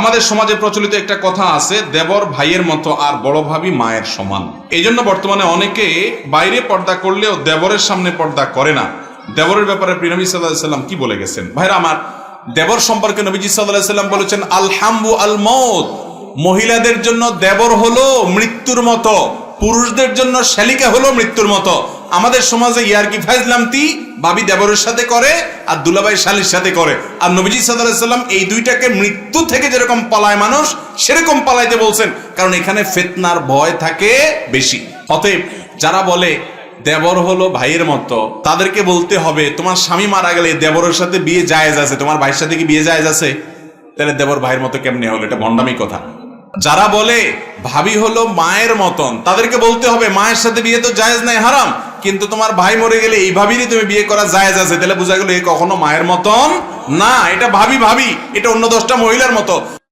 আমাদের সমাজে প্রচলিত একটা কথা আছে, দেবর ভাইয়ের মতো আর বড় ভাবি মায়ের সমান। এই জন্য বর্তমানে অনেকে বাইরে পর্দা করলেও দেবরের সামনে পর্দা করে না। দেবরের ব্যাপারে প্রিনবী সাল্লাম কি বলে গেছেন? ভাইরা আমার, দেবর সম্পর্কে নবীজি সাল্লাম বলেছেন, আলহাম্বু আল মত মহিলাদের জন্য দেবর হলো মৃত্যুর মতো, পুরুষদের জন্য শ্যালিকা হলো মৃত্যুর মতো। আমাদের সমাজে ইয়ারকি ফাইজলামতি বাবি দেবরের সাথে করে আর দুলাভাই শালির সাথে করে। আর নবীজি সাল্লাম এই দুইটাকে মৃত্যু থেকে যেরকম পালায় মানুষ, সেরকম পালাইতে বলছেন। কারণ এখানে ফেতনার ভয় থাকে বেশি। অতএব যারা বলে দেবর হলো ভাইয়ের মতো, তাদেরকে বলতে হবে, তোমার স্বামী মারা গেলে দেবরের সাথে বিয়ে জায়েজ আছে, তোমার ভাইয়ের সাথে কি বিয়ে জায়েজ আছে? তাহলে দেবর ভাইয়ের মতো কেমনে হলো? এটা ভণ্ডামি কথা। যারা বলে ভাবি হলো মায়ের মতন, তাদেরকে বলতে হবে, মায়ের সাথে বিয়ে তো জায়েজ নাই, হারাম। কিন্তু তোমার ভাই মরে গেলে এই ভাবিরই তুমি বিয়ে করা জায়েজ আছে। তাহলে বোঝা গেল এ কখনো মায়ের মতন না। এটা ভাবি ভাবি। এটা অন্য দশটা মহিলার মতো।